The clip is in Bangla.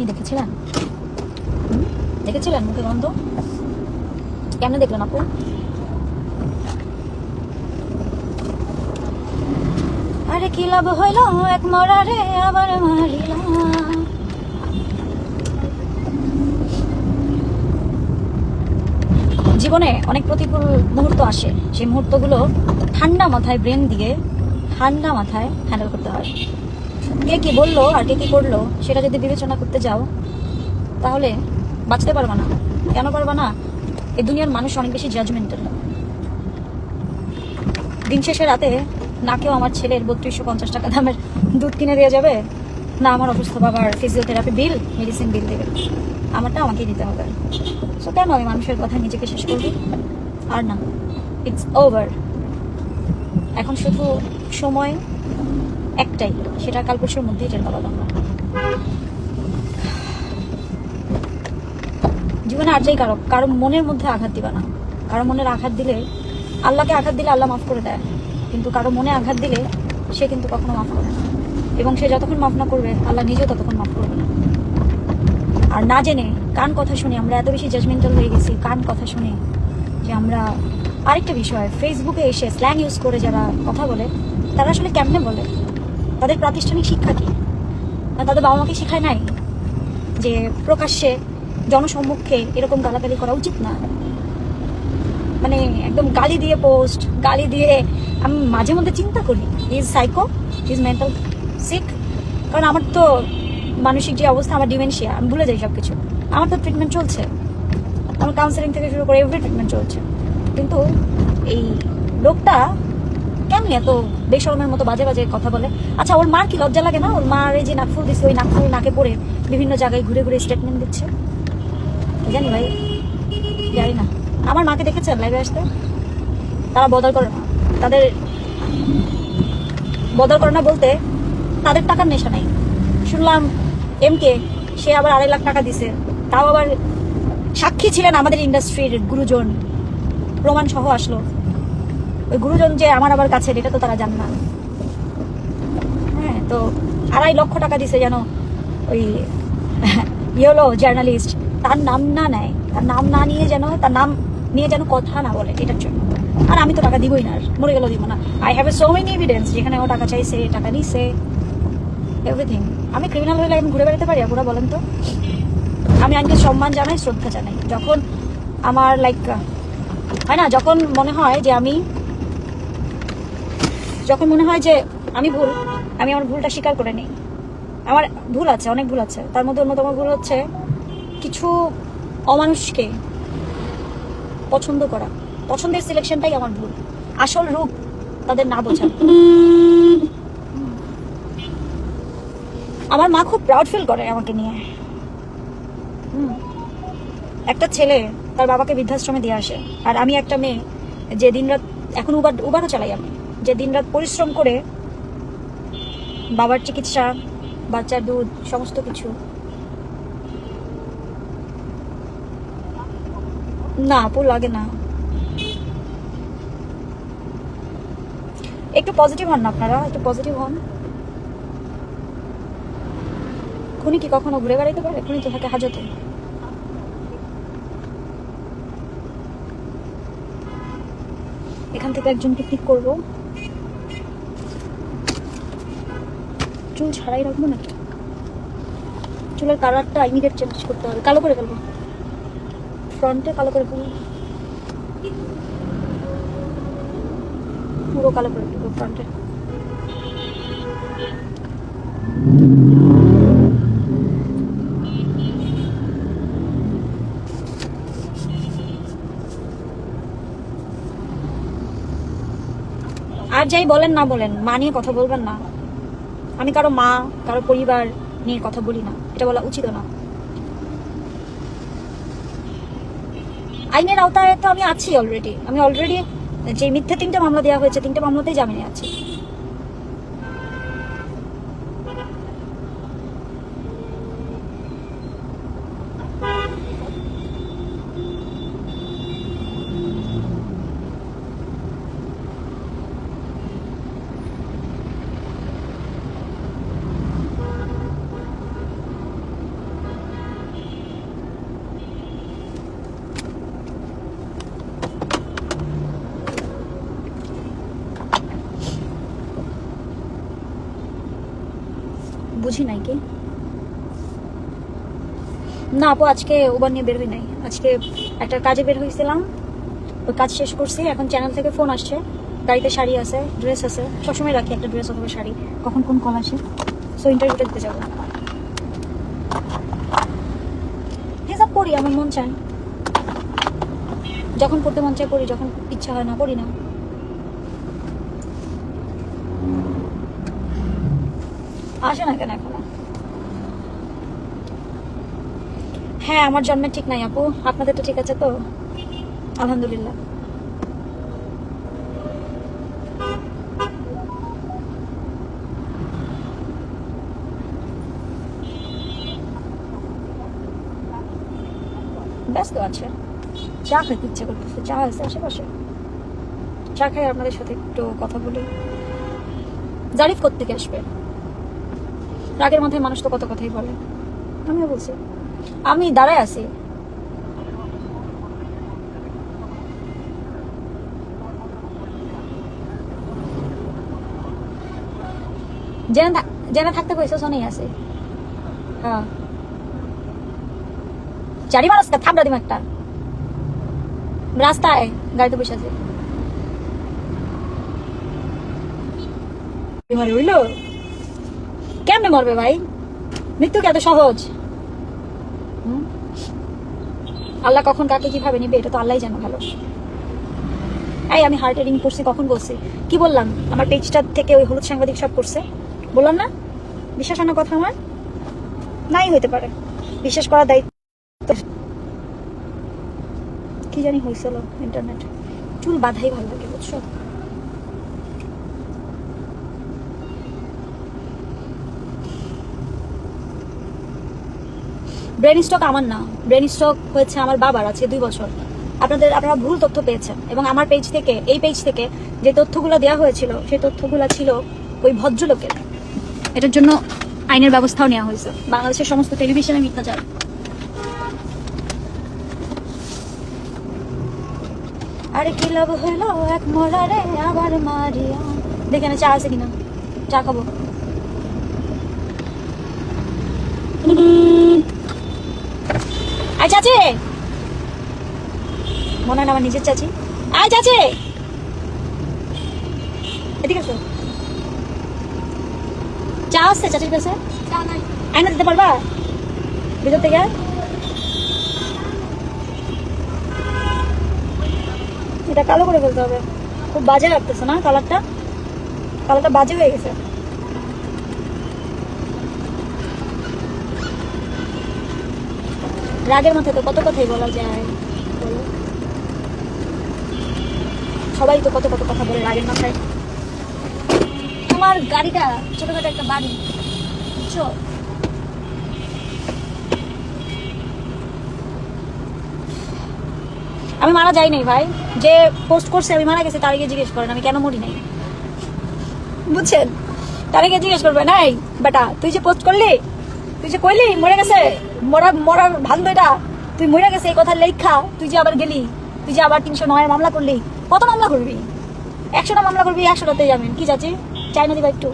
আপনি দেখেছিলেন? দেখেছিলেন মুখে গন্ধ? কেমনে দেখলেন আপু? আরে কি লাভ হইল এক মরারে আবার মারিলাম জীবনে অনেক প্রতিকূল মুহূর্ত আসে। সেই মুহূর্তগুলো ঠান্ডা মাথায় ব্রেন দিয়ে ঠান্ডা মাথায় হ্যান্ডেল করতে হয়। কে কি বলল আর কে কি করল, সেটা যদি বিবেচনা করতে যাও, তাহলে বাঁচতে পারবা না। কেন পারবা না? এই দুনিয়ার মানুষ অনেক বেশি জাজমেন্টাল দিন শেষে রাতে না কেউ আমার ছেলের বত্রিশশো পঞ্চাশ টাকা দামের দুধ কিনে দেওয়া যাবে, না আমার অসুস্থ বাবার ফিজিওথেরাপি বিল মেডিসিন বিল দেবে। আমারটা আমাকেই দিতে হবে। সো কেন আমি মানুষের কথা নিজেকে শেষ করবি? আর না ইটস ওভার এখন শুধু সময় একটাই, সেটা কাল পরশুর মধ্যেই টের পাবো জীবনে আর যাই কারও কারও মনের মধ্যে আঘাত দিবা না। কারও মনের আঘাত দিলে আল্লাহকে আঘাত দিলে আল্লাহ মাফ করে দেয়। কিন্তু কারও মনে আঘাত দিলে সে কিন্তু কখনো মাফ করে না। এবং সে যতক্ষণ মাফ না করবে, আল্লাহ নিজেও ততক্ষণ মাফ করবে না। আর না জেনে কান কথা শুনে আমরা এত বেশি জাজমেন্টাল হয়ে গেছি, কান কথা শুনে যে আমরা আরেকটা বিষয় ফেসবুকে এসে স্ল্যাং ইউজ করে যারা কথা বলে, তারা আসলে কেমনে বলে? তাদের প্রাতিষ্ঠানিক শিক্ষা কি? তাদের বাবা মাকে শেখায় নাই? যে প্রকাশ্যে জনসম্মুখে এরকম গালাগালি করা উচিত না? মানে একদম গালি দিয়ে পোস্ট গালি দিয়ে আমি মাঝে মধ্যে চিন্তা করি is psycho is mental sick কারণ আমার তো মানসিক যে অবস্থা, আমার ডিমেনশিয়া আমি ভুলে যাই সব কিছু আমার তো ট্রিটমেন্ট চলছে। আমার কাউন্সেলিং থেকে শুরু করে এভরি ট্রিটমেন্ট চলছে। কিন্তু এই লোকটা কেমনি এত বেসরমের মতো বাজে বাজে কথা বলে? আচ্ছা ওর মার কি লজ্জা লাগে না? ওর মার এই যে নাকফুল দিচ্ছে ওই নাকফুল নাকে পড়ে বিভিন্ন জায়গায় ঘুরে ঘুরে স্টেটমেন্ট দিচ্ছে। জানি ভাই, জানি না। আমার মাকে দেখেছেন লাইভে আসতে? তারা বদল করে না তাদের বদল করে না বলতে তাদের টাকার নেশা নাই। শুনলাম এম কে সে আবার আড়াই লাখ টাকা দিছে। তাও আবার সাক্ষী ছিলেন আমাদের ইন্ডাস্ট্রির গুরুজন। প্রমাণ সহ আসলো। ওই গুরুজন যে আমার আবার কাছে এটা তো তারা জান না। হ্যাঁ তো আড়াই লক্ষ টাকা দিছে যেন ওই ইয়েলো জার্নালিস্ট, তার নাম না নেয়। তার নাম না নিয়ে যেন, তার নাম নিয়ে যেন কথা না বলে, এটার জন্য। আর আমি তো টাকা দিবই না মরে গেলেও দিব না। I have a so many evidence যেখানে ও টাকা চাইছে, টাকা নিছে। এভরিথিং আমি ক্রিমিনাল হলে আমি ঘুরে বেড়াতে পারি আপনারা বলেন তো? আমি আইনকে সম্মান জানাই, শ্রদ্ধা জানাই। যখন আমার লাইক হয় না, যখন মনে হয় যে আমি যখন মনে হয় যে আমি ভুল, আমি আমার ভুলটা স্বীকার করে নিই। আমার ভুল আছে, অনেক ভুল আছে। তার মধ্যে অন্যতম ভুল হচ্ছে কিছু অমানুষকে পছন্দ করা। পছন্দের সিলেকশনটাই আমার ভুল। আসল রূপ তাদের না বোঝা। আমার মা খুব প্রাউড ফিল করে আমাকে নিয়ে। একটা ছেলে তার বাবাকে বৃদ্ধাশ্রমে দিয়ে আসে। আর আমি একটা মেয়ে যে দিনরাত এখন উবার উবারও চালাই আমি। যে দিনরাত পরিশ্রম করে বাবার চিকিৎসা, বাচ্চার দুধ, সমস্ত কিছু। না আপু লাগে না। একটু পজিটিভ হন না আপনারা, একটু পজিটিভ হন। খুনি কি কখনো ঘুরে বেড়াইতে পারে? খুনি তো থাকে হাজতে। এখান থেকে একজনকে পিক করব। চুল ছাড়াই রাখব নাকি? চুলের কালারটা ইমিডিয়েট চেঞ্জ করতে হবে। কালো করে ফেলব। ফ্রন্টে কালো করে ফেলব। পুরো কালো করে ফেলব ফ্রন্টে আর যাই বলেন না বলেন, মানিয়ে কথা বলবেন না। আমি কারও মা, কারও পরিবার নিয়ে কথা বলি না। এটা বলা উচিত না। আইনের আওতায় তো আমি আছি অলরেডি আমি অলরেডি যে মিথ্যে তিনটা মামলা দেওয়া হয়েছে, তিনটা মামলাতেই জামিনে আছি। বুঝি নাই কি? না আপু, আজকে ওবার নিয়ে বের হই নাই। আজকে একটা কাজে বের হয়েছিলাম ওই কাজ শেষ করছি, এখন চ্যানেল থেকে ফোন আসছে। গাড়িতে শাড়ি আছে ড্রেস আছে। সবসময় রাখি একটা ড্রেস অথবা শাড়ি। কখন কোন কল আসে? সো ইন্টারভিউটা দিতে যাব। হিসাব করি, আমার মন চায়। যখন পড়তে মন চায় পড়ি যখন ইচ্ছা হয় না পড়ি না। আসে না কেন এখনও? হ্যাঁ আমার জন্মের ঠিক নাই আপু। আপনাদের তো ঠিক আছে তো? আলহামদুলিল্লাহ। ব্যস্ত আছে। চা খেতে ইচ্ছে করতেছে। চা আছে আশেপাশে। চা খাই আপনাদের সাথে একটু কথা বলি। জারিফ কোথেকে আসবে? রাগের মাথায় মানুষ তো কত কথাই বলে। আমিও বলছি। আমি দাঁড়ায় আছি। জেনে জেনে থাকতে কইছো শোনেই আছে। হ্যাঁ। চারি মানুষ থামড়া দিম একটা। রাস্তায় গাড়িতে বসে আছে। হইল? কেমনে মরবে ভাই? মৃত্যু কি এত সহজ? আল্লাহ কখন কাকে কীভাবে নিবে, এটা তো আল্লাহই জানো ভালো। এই, আমি হার্ট রিডিং করছি, কখন বলছি? কি বললাম? আমার পেজটা থেকে ওই হলুদ সাংবাদিক সব করছে। বললাম না? বিশ্বাস আনার কথা আমার? নাই হইতে পারে। বিশ্বাস করার দায়িত্ব কি জানি হয়েছিল ইন্টারনেট চুল বাধাই ভালো লাগে, বুঝছ? ব্রেন স্ট্রোক আমার না। ব্রেন স্ট্রোক হয়েছে আমার বাবার আছে দুই বছর। আপনাদের, আপনারা ভুল তথ্য পেয়েছেন এবং আমার পেজ থেকে, এই পেজ থেকে যে তথ্যগুলো দেওয়া হয়েছিল, সেই তথ্যগুলো ছিল ওই ভদ্রলোকের। এটার জন্য আইনের ব্যবস্থাও নেওয়া হয়েছে। বাংলাদেশের সমস্ত টেলিভিশনে মিথ্যাচার। আরে কি লাভ হইল এক মরারে আবার মারিয়া। দেখে না চা আছে কিনা? চা খাব। আয় চাচি। মনে হয় না আমার নিজের চাচি। আয় চাচি। এদিকে আসো। চা আসছে চাচির কাছে? আয়না দিতে পারবা? ভিতর থেকে এটা কালো করে ফেলতে হবে। খুব বাজে লাগতেছে না কালারটা? কালারটা বাজে হয়ে গেছে। রাগের মাথায় তো কত কথাই বলা যায়। সবাই তো কত কত কথা বলে রাগের মাথায়। আমার গাড়িটা ছোটখাটো একটা বাড়ি, বুঝছ? আমি মারা যাই নাই ভাই। যে পোস্ট করছে, আমি মারা গেছে, তার গিয়ে জিজ্ঞেস করেন, আমি কেন মরি নাই? বুঝছেন? তার গিয়ে জিজ্ঞেস করবে নাই বেটা, তুই যে পোস্ট করলি, তুই যে কইলি, মরে গেছে? মরা মরার ভান্দ এটা। তুই মরে গেছে, এই কথা লেখা তুই যে আবার গেলি, তুই যে আবার তিনশো নয় মামলা করলি, কত মামলা করবি? একশোটা মামলা করবি একশোটাতে যাবেন কি চাচি চাই না দিবা একটু।